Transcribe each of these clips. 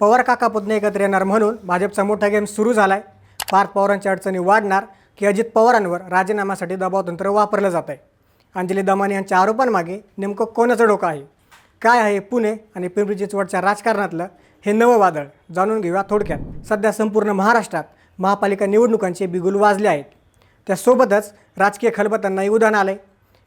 पवार काका पुतणे एकत्र येणार म्हणून भाजपचा मोठा गेम सुरू झाला आहे पार्थ पवारांच्या अडचणी वाढणार की अजित पवारांवर राजीनाम्यासाठी दबावतंत्र वापरलं जात आहे अंजली दमान यांच्या आरोपांमागे नेमकं कोणाचं डोकं आहे? काय आहे पुणे आणि पिंपरी चिंचवडच्या राजकारणातलं हे नवं वादळ? जाणून घेऊया थोडक्यात. सध्या संपूर्ण महाराष्ट्रात महापालिका निवडणुकांचे बिगुल वाजले आहेत. त्यासोबतच राजकीय खलबतांनाही उदाहरण आलं आहे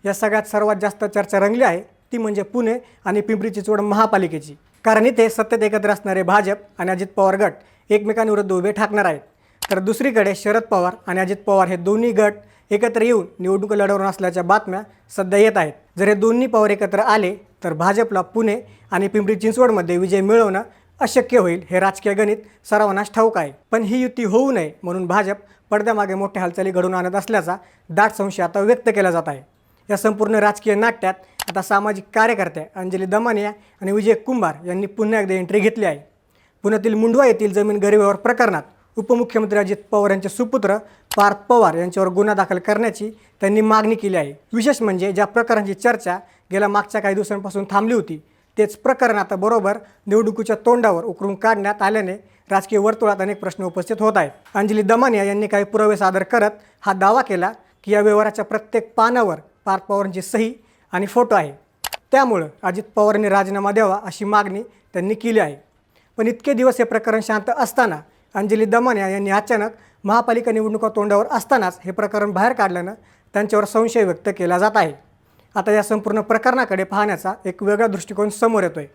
या सगळ्यात सर्वात जास्त चर्चा रंगली आहे ती म्हणजे पुणे आणि पिंपरी चिंचवड महापालिकेची. कारण इथे सत्तेत एकत्र असणारे भाजप आणि अजित पवार गट एकमेकांविरुद्ध उभे ठाकणार आहेत. तर दुसरीकडे शरद पवार आणि अजित पवार हे दोन्ही गट एकत्र येऊन निवडणूक लढवणार असल्याच्या बातम्या सध्या येत आहेत. जर हे दोन्ही पवार एकत्र आले तर भाजपला पुणे आणि पिंपरी चिंचवडमध्ये विजय मिळवणं अशक्य होईल हे राजकीय गणित सर्वांनाच ठाऊक आहे. पण ही युती होऊ नये म्हणून भाजप पडद्यामागे मोठ्या हालचाली घडवून आणत असल्याचा दाट संशय आता व्यक्त केला जात आहे. या संपूर्ण राजकीय नाट्यात आता सामाजिक कार्यकर्ते अंजली दमानिया आणि विजय कुंभार यांनी पुन्हा एकदा एंट्री घेतली आहे. पुण्यातील मुंडवा येथील जमीन गैरव्यवहार प्रकरणात उपमुख्यमंत्री अजित पवार यांचे सुपुत्र पार्थ पवार यांच्यावर गुन्हा दाखल करण्याची त्यांनी मागणी केली आहे. विशेष म्हणजे ज्या प्रकरणाची चर्चा गेल्या मागच्या काही दिवसांपासून थांबली होती तेच प्रकरण आता बरोबर निवडणुकीच्या तोंडावर उकरून काढण्यात आल्याने राजकीय वर्तुळात अनेक प्रश्न उपस्थित होत आहेत. अंजली दमानिया यांनी काही पुरावे सादर करत हा दावा केला की या व्यवहाराच्या प्रत्येक पानावर पार्थ पवारांची सही आणि फोटो आहे. त्यामुळं अजित पवारांनी राजीनामा द्यावा अशी मागणी त्यांनी केली आहे. पण इतके दिवस हे प्रकरण शांत असताना अंजली दमानिया यांनी अचानक महापालिका निवडणुका तोंडावर असतानाच हे प्रकरण बाहेर काढल्यानं त्यांच्यावर संशय व्यक्त केला जात आहे. आता या संपूर्ण प्रकरणाकडे पाहण्याचा एक वेगळा दृष्टिकोन समोर येतोय.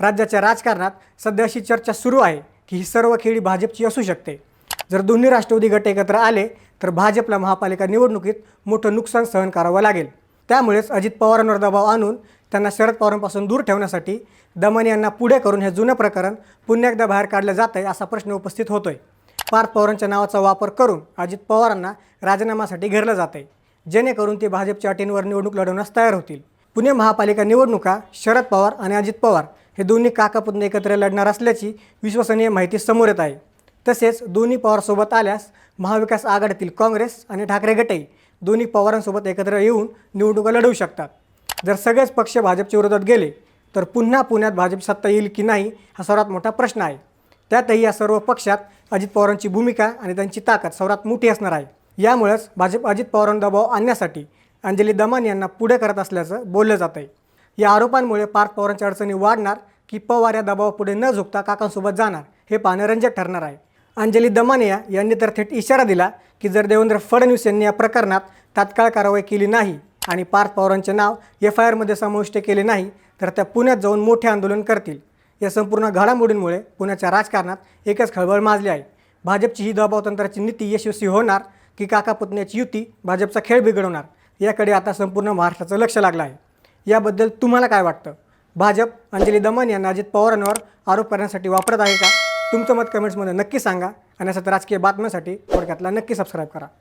राज्याच्या राजकारणात सध्या अशी चर्चा सुरू आहे की ही सर्व खेळी भाजपची असू शकते. जर दोन्ही राष्ट्रवादी गट एकत्र आले तर भाजपला महापालिका निवडणुकीत मोठं नुकसान सहन करावं लागेल. त्यामुळेच अजित पवारांवर दबाव आणून त्यांना शरद पवारांपासून दूर ठेवण्यासाठी दमन यांना पुढे करून हे जुनं प्रकरण पुन्हा एकदा बाहेर काढलं जात आहे असा प्रश्न उपस्थित होतोय. पार्थ पवारांच्या नावाचा वापर करून अजित पवारांना राजीनाम्यासाठी घेरलं जात आहे जेणेकरून ते भाजपच्या अटींवर निवडणूक लढवण्यास तयार होतील. पुणे महापालिका निवडणुका शरद पवार आणि अजित पवार हे दोन्ही काकापुतणे एकत्र लढणार असल्याची विश्वसनीय माहिती समोर येत आहे. तसेच दोन्ही पवारसोबत आल्यास महाविकास आघाडीतील काँग्रेस आणि ठाकरे गटही दोन्ही पवारांसोबत एकत्र येऊन निवडणुका लढवू शकतात. जर सगळेच पक्ष भाजपच्या विरोधात गेले तर पुन्हा पुण्यात भाजप सत्ता येईल की नाही हा सर्वात मोठा प्रश्न आहे. त्यातही या सर्व पक्षात अजित पवारांची भूमिका आणि त्यांची ताकद सर्वात मोठी असणार आहे. यामुळेच भाजप अजित पवारांना दबाव आणण्यासाठी अंजली दमान यांना पुढे करत असल्याचं बोललं जात आहे या आरोपांमुळे पार्थ पवारांच्या अडचणी वाढणार की पवार या दबावापुढे न झुकता काकांसोबत जाणार हे पाहणं रंजक ठरणार आहे. अंजली दमानिया यांनी तर थेट इशारा दिला की जर देवेंद्र फडणवीस यांनी या प्रकरणात तात्काळ कारवाई केली नाही आणि पार्थ पवारांचे नाव एफ आय आरमध्ये समाविष्ट केले नाही तर त्या पुण्यात जाऊन मोठे आंदोलन करतील. या संपूर्ण घडामोडींमुळे पुण्याच्या राजकारणात एकच खळबळ माजली आहे. भाजपची ही दबावतंत्राची नीती यशस्वी होणार की काका पुतण्याची युती भाजपचा खेळ बिघडवणार याकडे आता संपूर्ण महाराष्ट्राचं लक्ष लागलं आहे. याबद्दल तुम्हाला काय वाटतं? भाजप अंजली दमन यांना अजित पवारांवर आरोप करण्यासाठी वापरत आहे का? तुमचं मत कमेंट्समध्ये नक्की सांगा आणि असं राजकीय बातम्यांसाठी थोडक्यातला नक्की सबस्क्राईब करा.